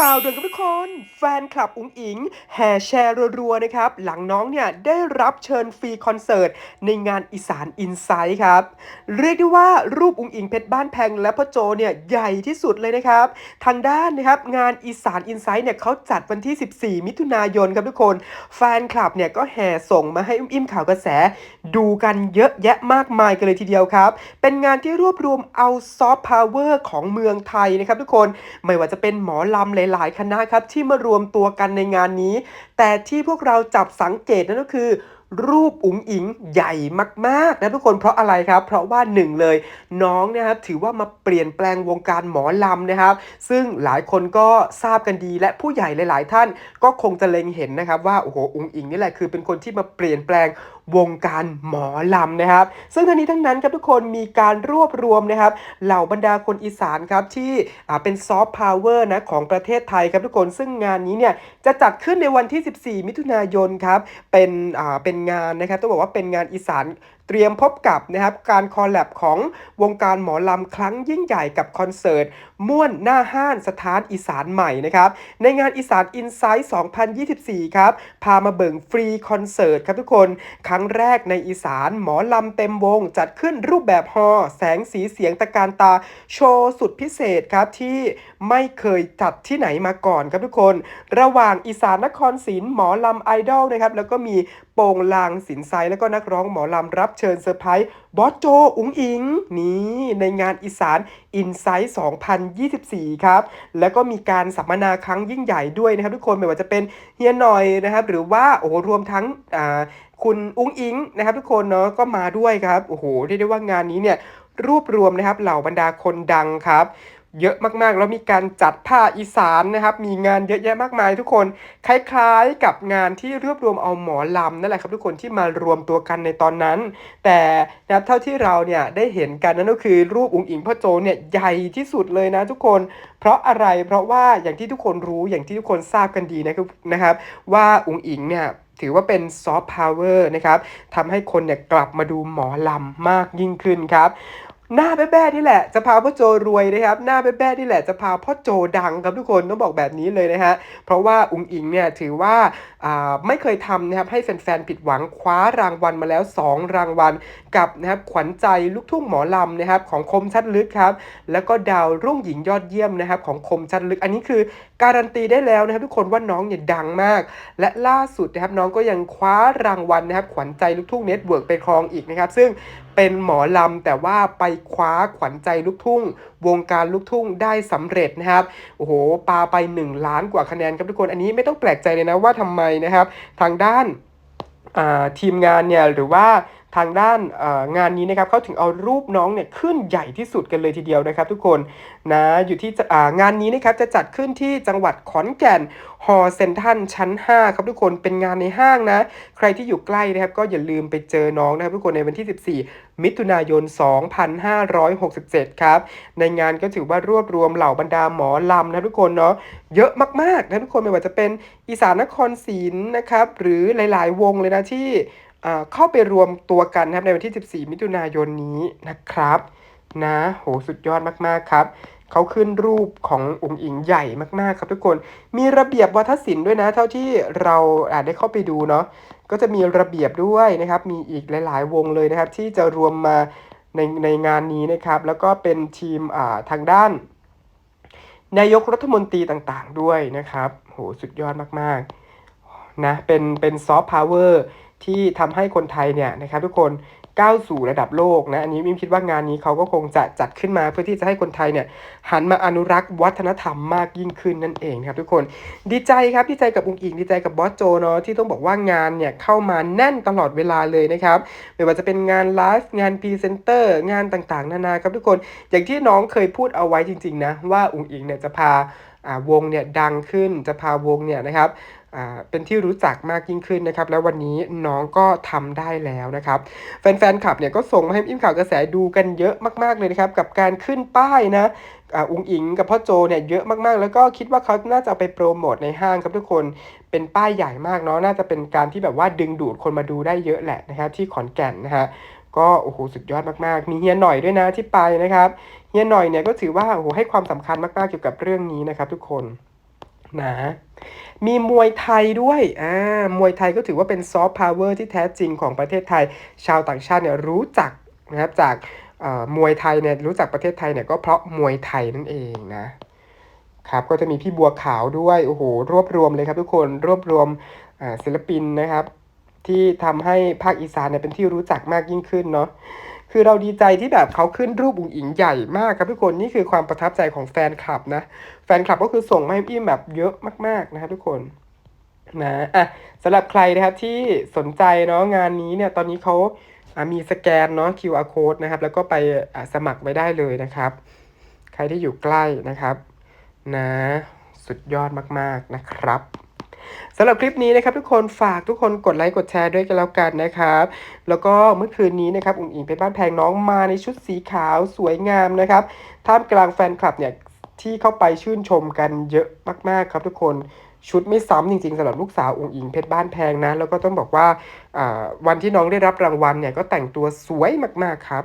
ข่าวด่วนกับทุกคน แฟนคลับอุ๋งอิง แห่แชร์รัวๆนะครับ หลังน้องเนี่ยได้รับเชิญฟรีคอนเสิร์ต ในงานอีสานอินไซต์ครับ เรียกได้ว่ารูปอุ๋งอิงเพชรบ้านแพงและพ่อโจเนี่ยใหญ่ที่สุดเลยนะครับ ทางด้านนะครับงานอีสานอินไซต์เนี่ยเขาจัดวันที่ 14 มิถุนายนครับทุกคน แฟนคลับเนี่ยก็แห่ส่งมาให้อุ้มอิ่มข่าวกระแส ดูกันเยอะแยะมากมายกันเลยทีเดียวครับ เป็นงานที่รวบรวมเอาซอฟต์พาวเวอร์ของเมืองไทยนะครับทุกคนไม่ว่าจะเป็นหมอลำหลายๆ คณะครับที่มารวมตัวกันในงานนี้ แต่ที่พวกเราจับสังเกตนั่นก็คือรูปอุ๋งอิงใหญ่มากๆนะทุกคนเพราะอะไรครับ เพราะว่าหนึ่งเลยน้องนะครับถือว่ามาเปลี่ยนแปลงวงการหมอลำนะครับ ซึ่งหลายคนก็ทราบกันดี และผู้ใหญ่หลาย ๆ ท่านก็คงจะเล็งเห็นนะครับว่าโอ้โหอุ๋งอิงนี่แหละคือเป็นคนที่มาเปลี่ยนแปลง วงการหมอลำนะครับ ซึ่งทั้งนี้ทั้งนั้นครับทุกคนมีการรวบรวมนะครับ เหล่าบรรดาคนอีสานครับที่เป็นซอฟต์พาวเวอร์นะของประเทศไทยครับทุกคนซึ่งงานนี้เนี่ยจะจัดขึ้นในวันที่ 14 มิถุนายนครับเป็นเป็นงานนะครับต้องบอกว่าเป็นงานอีสาน เตรียมพบกับนะครับการคอลแลบของวงการหมอลำครั้งยิ่งใหญ่กับคอนเสิร์ต ม่วนหน้าห้านสถานอีสานใหม่นะครับในงานอีสานอินไซต์2024 ครับ พามาเบิ่งฟรีคอนเสิร์ตครับทุกคน ครั้งแรกในอีสานหมอลำเต็มวง จัดขึ้นรูปแบบฮอแสงสีเสียงตะการตา โชว์สุดพิเศษครับที่ ไม่เคยจัดที่ไหนมาก่อนครับทุกคน ระหว่างอีสานนครศรีหมอลำไอดอลนะครับแล้วก็มีโป่งลางสินไซแล้วก็นักร้องหมอลำรับเชิญเซอร์ไพรส์บอสโจอุ๋งอิง นี่ในงานอีสานอินไซต์2024 ครับ แล้วก็มีการสัมมนาครั้งยิ่งใหญ่ด้วยนะครับทุกคนไม่ว่าจะเป็นเฮียหน่อยนะครับ หรือว่าโอ้โหรวมทั้งอ่าคุณอุ้งอิงนะครับทุกคนเนาะก็มาด้วยครับโอ้โหเรียกได้ว่างานนี้เนี่ยรวบรวมนะครับเหล่าบรรดาคนดังครับ เยอะมากๆ แล้วมีการจัดผ้าอีสานนะครับ มีงานเยอะแยะมากมายทุกคน คล้ายๆกับงานที่รวบรวมเอาหมอลำนั่นแหละครับทุกคนที่มารวมตัวกันในตอนนั้น แต่นะครับเท่าที่เราเนี่ยได้เห็นกันนั่นก็คือรูปอุ๋งอิงพ่อโจเนี่ยใหญ่ที่สุดเลยนะทุกคน เพราะอะไรเพราะว่าอย่างที่ทุกคนรู้อย่างที่ทุกคนทราบกันดีนะครับนะครับ ว่าอุ๋งอิงเนี่ยถือว่าเป็นซอฟต์พาวเวอร์นะครับทำให้คนเนี่ยกลับมาดูหมอลำมากยิ่งขึ้นครับ หน้าแบ๊ะๆนี่แหละจะพาพ่อโจรวยนะครับ หน้าแบ๊ะๆนี่แหละจะพาพ่อโจดังครับทุกคนต้องบอกแบบนี้เลยนะฮะเพราะว่าอุ๋งอิงเนี่ยถือว่าอ่าไม่เคยทำนะครับให้แฟนๆผิดหวังคว้ารางวัลมาแล้ว 2 รางวัล กับนะครับขวัญใจลูกทุ่งหมอลำนะครับของคมชัดลึกครับแล้วก็ดาวรุ่งหญิงยอดเยี่ยมนะครับของคมชัดลึก อันนี้คือ การันตีได้แล้วนะครับทุกคนว่าน้องเนี่ยดังมาก และล่าสุดนะครับน้องก็ยังคว้ารางวัลนะครับขวัญใจลูกทุ่งเน็ตเวิร์กไปครองอีกนะครับซึ่งเป็นหมอลำแต่ว่าไปคว้าขวัญใจลูกทุ่ง วงการลูกทุ่งได้สำเร็จนะครับโอ้โหปาไป 1 ล้านกว่าคะแนนครับทุกคนอันนี้ไม่ต้องแปลกใจเลยนะว่าทำไมนะครับ ทางด้านทีมงานเนี่ยหรือว่า ทางด้านงานนี้นะครับเขาถึงเอารูปน้องเนี่ยขึ้นใหญ่ที่สุดกันเลยทีเดียวนะครับ ทุกคนนะอยู่ที่งานนี้นะครับจะจัดขึ้นที่จังหวัดขอนแก่นฮอเซนทันชั้น 5 ครับทุกคนเป็นงานในห้างนะ ใครที่อยู่ใกล้นะครับ ก็อย่าลืมไปเจอน้องนะครับ ทุกคนในวันที่ 14 มิถุนายน 2567 ครับ ในงานก็ถือว่ารวบรวมเหล่าบรรดาหมอลำนะทุกคนเนาะเยอะมากๆนะทุกคนไม่ว่าจะเป็นอีสานนครศรีนะครับ หรือหลาย ๆ วงเลยนะที่ เข้าไปรวมตัวกันนะครับในวันที่ 14 มิถุนายนนี้นะครับนะโหสุดยอดมากๆครับเขาขึ้นรูปขององค์อิงใหญ่มากๆครับทุกคนมีระเบียบวัฒนศิลป์ด้วยนะ เท่าที่เราอาจได้เข้าไปดูเนาะก็จะมีระเบียบด้วยนะครับ มีอีกหลาย ๆ วงเลยนะครับ ที่จะรวมมาในในงานนี้นะครับ แล้วก็เป็นทีมอ่าทางด้าน นายกรัฐมนตรีต่างๆด้วยนะครับโหสุดยอดมากๆนะเป็นเป็นซอฟต์พาวเวอร์ ที่ทำให้คนไทยเนี่ยนะครับทุกคนก้าวสู่ระดับโลกนะอันนี้มิมคิดว่างานนี้เขาก็คงจะจัดขึ้นมาเพื่อที่จะให้คนไทยเนี่ยหันมาอนุรักษ์วัฒนธรรมมากยิ่งขึ้นนั่นเองครับทุกคนดีใจครับดีใจกับอุงอิงดีใจกับบอสโจเนาะที่ต้องบอกว่างานเนี่ยเข้ามาแน่นตลอดเวลาเลยนะครับไม่ว่าจะเป็นงานไลฟ์งานพรีเซนเตอร์งานต่างๆ นานาครับทุกคนอย่างที่น้องเคยพูดเอาไว้จริงๆนะว่าอุงอิงเนี่ยจะพาวงเนี่ยดังขึ้นจะพาวงเนี่ยนะครับ เป็นที่รู้จักมากยิ่งขึ้นนะครับ แล้ววันนี้น้องก็ทำได้แล้วนะครับ แฟนๆคลับเนี่ยก็ส่งมาให้อิมข่าวกระแสดูกันเยอะมากๆเลยนะครับ กับการขึ้นป้ายนะอ่าอุงอิงกับพ่อโจเนี่ยเยอะมากๆ แล้วก็คิดว่าเขาน่าจะไปโปรโมทในห้างครับทุกคนเป็นป้ายใหญ่มากเนาะน่าจะเป็นการที่แบบว่าดึงดูดคนมาดูได้เยอะแหละนะครับที่ขอนแก่นนะฮะก็โอ้โหสุดยอดมากๆ มีเฮียหน่อยด้วยนะที่ไปนะครับเฮียหน่อยเนี่ยก็ถือว่าโอ้โหให้ความสำคัญมากๆเกี่ยวกับเรื่องนี้นะครับ ทุกคนนะ มีมวยไทยด้วย อ่า มวยไทยก็ถือว่าเป็นซอฟต์พาวเวอร์ที่แท้จริงของประเทศไทย ชาวต่างชาติเนี่ยรู้จักนะครับจากอ่อมวยไทยเนี่ยรู้จักประเทศไทยเนี่ยก็เพราะมวยไทยนั่นเองนะครับก็จะมีพี่บัวขาวด้วย โอ้โห รวบรวมเลยครับทุกคน รวบรวมอ่าศิลปินนะครับ ที่ทำให้ภาคอีสานเนี่ยเป็นที่รู้จักมากยิ่งขึ้นเนาะ คือเราดีใจที่แบบเขาขึ้นรูปอุ๋งอิงใหญ่มากครับทุกคนนี่คือความประทับใจของแฟนคลับนะ แฟนคลับก็คือส่งมาให้พี่แบบเยอะมากๆนะครับทุกคนนะอะสำหรับใครนะครับที่สนใจเนาะงานนี้เนี่ยตอนนี้เขาอะมีสแกนเนาะ QR code นะครับ แล้วก็ไปสมัครไว้ได้เลยนะครับ ใครที่อยู่ใกล้นะครับ นะ สุดยอดมากๆนะครับ สำหรับคลิปนี้นะครับทุกคนฝากทุกคนกดไลค์กดแชร์ด้วยกันแล้วกันนะครับ แล้วก็เมื่อคืนนี้นะครับอุ๋งอิงเพชรบ้านแพงน้องมาในชุดสีขาวสวยงามนะครับท่ามกลางแฟนคลับเนี่ยที่เข้าไปชื่นชมกันเยอะมากๆครับทุกคนชุดไม่ซ้ำจริงๆสำหรับลูกสาวอุ๋งอิงเพชรบ้านแพงนะ แล้วก็ต้องบอกว่าอ่าวันที่น้องได้รับรางวัลเนี่ยก็แต่งตัวสวยมากๆครับ